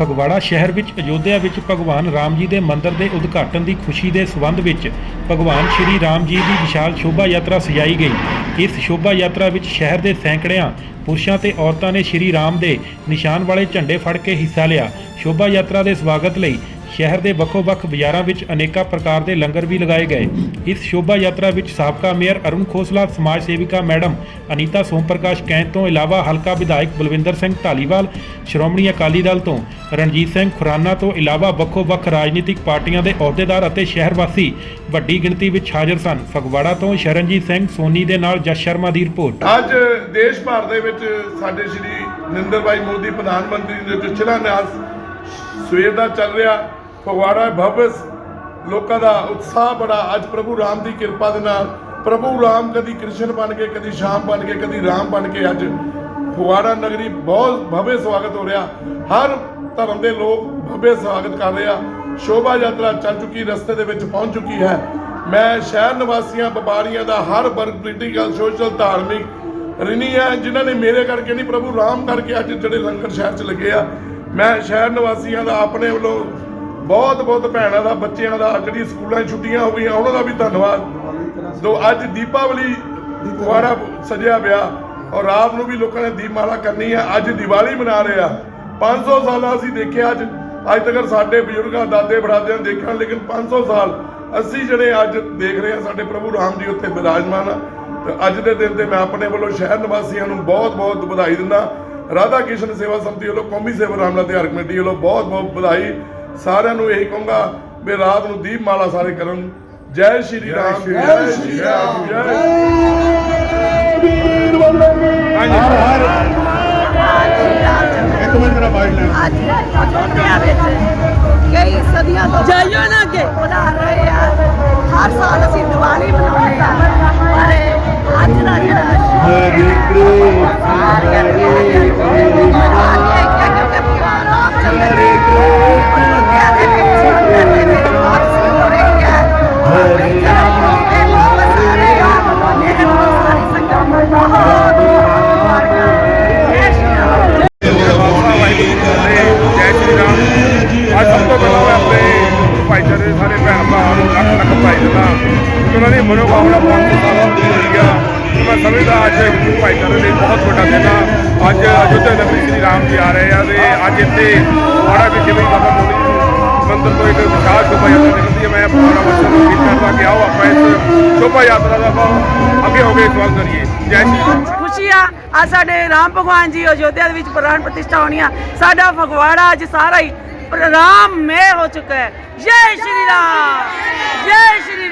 ਫਗਵਾੜਾ ਸ਼ਹਿਰ ਵਿੱਚ, ਅਯੋਧਿਆ ਵਿੱਚ ਭਗਵਾਨ ਰਾਮ ਜੀ ਦੇ ਮੰਦਿਰ ਦੇ ਉਦਘਾਟਨ ਦੀ ਖੁਸ਼ੀ ਦੇ ਸਬੰਧ ਵਿੱਚ ਭਗਵਾਨ ਸ਼੍ਰੀ ਰਾਮ ਜੀ ਦੀ ਵਿਸ਼ਾਲ ਸ਼ੋਭਾ ਯਾਤਰਾ ਸਜਾਈ ਗਈ। ਇਸ ਸ਼ੋਭਾ ਯਾਤਰਾ ਵਿੱਚ ਸ਼ਹਿਰ ਦੇ ਸੈਂਕੜਿਆਂ ਪੁਰਸ਼ਾਂ ਤੇ ਔਰਤਾਂ ਨੇ ਸ਼੍ਰੀ ਰਾਮ ਦੇ ਨਿਸ਼ਾਨ ਵਾਲੇ ਝੰਡੇ ਫੜ ਕੇ ਹਿੱਸਾ ਲਿਆ। ਸ਼ੋਭਾ ਯਾਤਰਾ ਦੇ ਸਵਾਗਤ ਲਈ ਸ਼ਹਿਰ ਦੇ ਵੱਖੋ-ਵੱਖ ਬਾਜ਼ਾਰਾਂ ਵਿੱਚ ਅਨੇਕਾਂ ਪ੍ਰਕਾਰ ਦੇ ਲੰਗਰ ਵੀ ਲਗਾਏ ਗਏ। ਇਸ ਸ਼ੋਭਾ ਯਾਤਰਾ ਵਿੱਚ ਸਾਬਕਾ ਮੇਅਰ ਅਰੁਣ ਖੋਸਲਾ, ਸਮਾਜ ਸੇਵਿਕਾ ਮੈਡਮ ਅਨੀਤਾ ਸੋਮ ਪ੍ਰਕਾਸ਼ ਕੈਂਤ ਤੋਂ ਇਲਾਵਾ ਹਲਕਾ ਵਿਧਾਇਕ ਬਲਵਿੰਦਰ ਸਿੰਘ ਢਾਲੀਵਾਲ, ਸ਼੍ਰੋਮਣੀ ਅਕਾਲੀ ਦਲ ਤੋਂ ਰਣਜੀਤ ਸਿੰਘ ਖੁਰਾਨਾ ਤੋਂ ਇਲਾਵਾ ਵੱਖੋ-ਵੱਖ ਰਾਜਨੀਤਿਕ ਪਾਰਟੀਆਂ ਦੇ ਅਹੁਦੇਦਾਰ ਅਤੇ ਸ਼ਹਿਰ ਵਾਸੀ ਵੱਡੀ ਗਿਣਤੀ ਵਿੱਚ ਹਾਜ਼ਰ ਸਨ। ਫਗਵਾੜਾ ਤੋਂ ਸ਼ਰਨਜੀਤ ਸਿੰਘ ਸੋਨੀ ਦੇ ਨਾਲ ਜਸ ਸ਼ਰਮਾ ਦੀ ਰਿਪੋਰਟ। ਅੱਜ ਦੇਸ਼ ਭਰ ਦੇ ਵਿੱਚ ਸਾਡੇ ਸ਼੍ਰੀ ਨਰਿੰਦਰ ਭਾਈ ਮੋਦੀ, ਪ੍ਰਧਾਨ ਮੰਤਰੀ ਦੇ ਪਿਛਲਾ ਨਿਆਸ ਸਵੇਰ ਦਾ ਚੱਲ ਰਿਹਾ। ਫਗਵਾੜਾ ਭਵਸ ਲੋਕਾਂ ਦਾ ਉਤਸ਼ਾਹ ਬੜਾ। ਅੱਜ ਪ੍ਰਭੂ ਰਾਮ ਦੀ ਕਿਰਪਾ ਦੇ ਨਾਲ ਪ੍ਰਭੂ ਰਾਮ ਕਦੀ ਕ੍ਰਿਸ਼ਨ ਬਣ ਕੇ, ਕਦੀ ਸ਼ਾਮ ਬਣ ਕੇ, ਕਦੀ ਰਾਮ ਬਣ ਕੇ ਅੱਜ ਫਗਵਾੜਾ ਨਗਰੀ ਬਹੁਤ ਭਵੇ ਸਵਾਗਤ ਹੋ ਰਿਹਾ। ਹਰ ਧਰਮ ਦੇ ਲੋਕ ਭਵੇ ਸਵਾਗਤ ਕਰ ਰਹੇ ਆ। ਸ਼ੋਭਾ ਯਾਤਰਾ ਚੱਲ ਚੁੱਕੀ, ਰਸਤੇ ਦੇ ਵਿੱਚ ਪਹੁੰਚ ਚੁੱਕੀ ਹੈ। ਮੈਂ ਸ਼ਹਿਰ ਨਿਵਾਸੀਆਂ, ਵਪਾਰੀਆਂ ਦਾ ਹਰ ਵਰਗ ਪੋਲੀਟੀਕਲ ਸੋਸ਼ਲ ਧਾਰਮਿਕ ਰਿਣੀ ਹੈ, ਜਿਨ੍ਹਾਂ ਨੇ ਮੇਰੇ ਕਰਕੇ ਨਹੀਂ, ਪ੍ਰਭੂ ਰਾਮ ਕਰਕੇ ਅੱਜ ਜਿਹੜੇ ਲੰਗਰ ਸ਼ਹਿਰ 'ਚ ਲੱਗੇ ਆ। ਮੈਂ ਸ਼ਹਿਰ ਨਿਵਾਸੀਆਂ ਦਾ ਆਪਣੇ ਵੱਲੋਂ ਬਹੁਤ ਬਹੁਤ ਭੈਣਾਂ ਦਾ, ਬੱਚਿਆਂ ਦਾ ਜਿਹੜੀ ਸਕੂਲਾਂ ਛੁੱਟੀਆਂ ਹੋ ਗਈਆਂ, ਉਹਨਾਂ ਦਾ ਵੀ ਧੰਨਵਾਦ। ਦੋ ਅੱਜ ਦੀਪਾਵਲੀ ਦੁਆਰਾ ਸਜਿਆ ਪਿਆ ਔਰ ਰਾਤ ਨੂੰ ਵੀ ਲੋਕਾਂ ਨੇ ਦੀਪਮਾਲਾ ਕਰਨੀ ਹੈ। ਅੱਜ ਦੀਵਾਲੀ ਮਨਾ ਰਹੇ ਆ। 500 ਸਾਲਾਂ ਅਸੀਂ ਦੇਖਿਆ ਅੱਜ ਅੱਜ ਤੱਕ ਸਾਡੇ ਬਜ਼ੁਰਗਾਂ, ਦਾਦੇ, ਬਰਾਦਿਆਂ ਨੇ ਦੇਖਿਆ ਲੇਕਿਨ 500 ਸਾਲ ਅਸੀਂ ਜਿਹੜੇ ਅੱਜ ਦੇਖ ਰਹੇ ਹਾਂ, ਸਾਡੇ ਪ੍ਰਭੂ ਰਾਮ ਜੀ ਉੱਥੇ ਵਿਰਾਜਮਾਨ ਆ। ਤੇ ਅੱਜ ਦੇ ਦਿਨ ਤੇ ਮੈਂ ਆਪਣੇ ਵੱਲੋਂ ਸ਼ਹਿਰ ਨਿਵਾਸੀਆਂ ਨੂੰ ਬਹੁਤ ਬਹੁਤ ਵਧਾਈ ਦਿੰਦਾ। ਰਾਧਾ ਕ੍ਰਿਸ਼ਨ ਸੇਵਾ ਸੰਮਤੀ ਵੱਲੋਂ ਕੌਮੀ ਸੇਵਾ ਰਾਮਲਾ ਤਿਉਹਾਰ ਕਮੇਟੀ ਵੱਲੋਂ ਬਹੁਤ ਬਹੁਤ ਵਧਾਈ ਸਾਰਿਆਂ ਨੂੰ ਇਹੀ ਕਹੂੰਗਾ ਵੀ ਰਾਤ ਨੂੰ ਦੀਪਮਾਲਾ ਸਾਰੇ ਕਰਨ। ਜੈ ਸ਼੍ਰੀ ਰਾਮ। ਜੈ ਸ਼੍ਰੀ ਰਾਮ। ਜੈ ਵੀਰ ਇੱਕ ਮਿੰਟ ਮੇਰਾ ਬਾਈਟ ਲੈ। ਅੱਜ ਅਯੋਧਿਆ ਵਿੱਚ ਕਈ ਸਦੀਆਂ ਤੋਂ ਜਾਈਓ ਨਾ ਅੱਗੇ। ਬਣਾ ਰਹੇ ਆ। ਹਰ ਸਾਲ ਅਸੀਂ ਦੀਵਾਲੀ ਭਾਈਚਾਰੇ ਦੇ ਸਾਰੇ ਭੈਣ ਭਰਾਵਾਂ ਨੂੰ ਲੱਖ ਲੱਖ ਭਾਈ ਦਿੰਦਾ ਕਿ ਉਹਨਾਂ ਦੀ ਮਨੋਕਾਮਨਾ ਪੂਰੀ ਹੋਈ ਆ। ਮੈਂ ਸਮਝਦਾ ਅੱਜ ਹਿੰਦੂ ਭਾਈਚਾਰੇ ਲਈ ਬਹੁਤ ਵੱਡਾ ਦਿਨ ਆ। ਅੱਜ ਅਯੁੱਧਿਆ ਨਗਰੀ ਸ਼੍ਰੀ ਰਾਮ ਜੀ ਆ ਰਹੇ ਆ ਤੇ ਅੱਜ ਇੱਥੇ ਵਾੜਾ ਵਿੱਚ ਵੀ ਬਾਬਾ ਮੋਦੀ ਜੀ ਨੂੰ ਤੋਂ ਇੱਕ ਵਿਸ਼ਾਲ ਸ਼ੋਭਾ ਯਾਤਰਾ ਨਿਕਲਦੀ ਹੈ ਮੈਂ ਆਪਣਾ ਬੱਚਿਆਂ ਨੂੰ ਕਰਦਾ ਕਿ ਆਓ ਆਪਾਂ ਇਸ ਸ਼ੋਭਾ ਯਾਤਰਾ ਦਾ ਆਪਾਂ ਅੱਗੇ ਹੋ ਕੇ ਸਵਾਗਤ ਕਰੀਏ। ਜੈ ਸ਼੍ਰੀ ਖੁਸ਼ੀ ਆ, ਅੱਜ ਸਾਡੇ ਰਾਮ ਭਗਵਾਨ ਜੀ ਅਯੋਧਿਆ ਦੇ ਵਿੱਚ ਪ੍ਰਾਣ ਪ੍ਰਤਿਸ਼ਠਾ ਹੋਣੀ ਆ। ਸਾਡਾ ਫਗਵਾੜਾ ਅੱਜ ਸਾਰਾ ਹੀ ਰਾਮ ਮੇ ਹੋ ਚੁੱਕਾ ਹੈ। ਜੈ ਸ਼੍ਰੀ ਰਾਮ ਜੈ ਸ਼੍ਰੀ ਰਾਮ।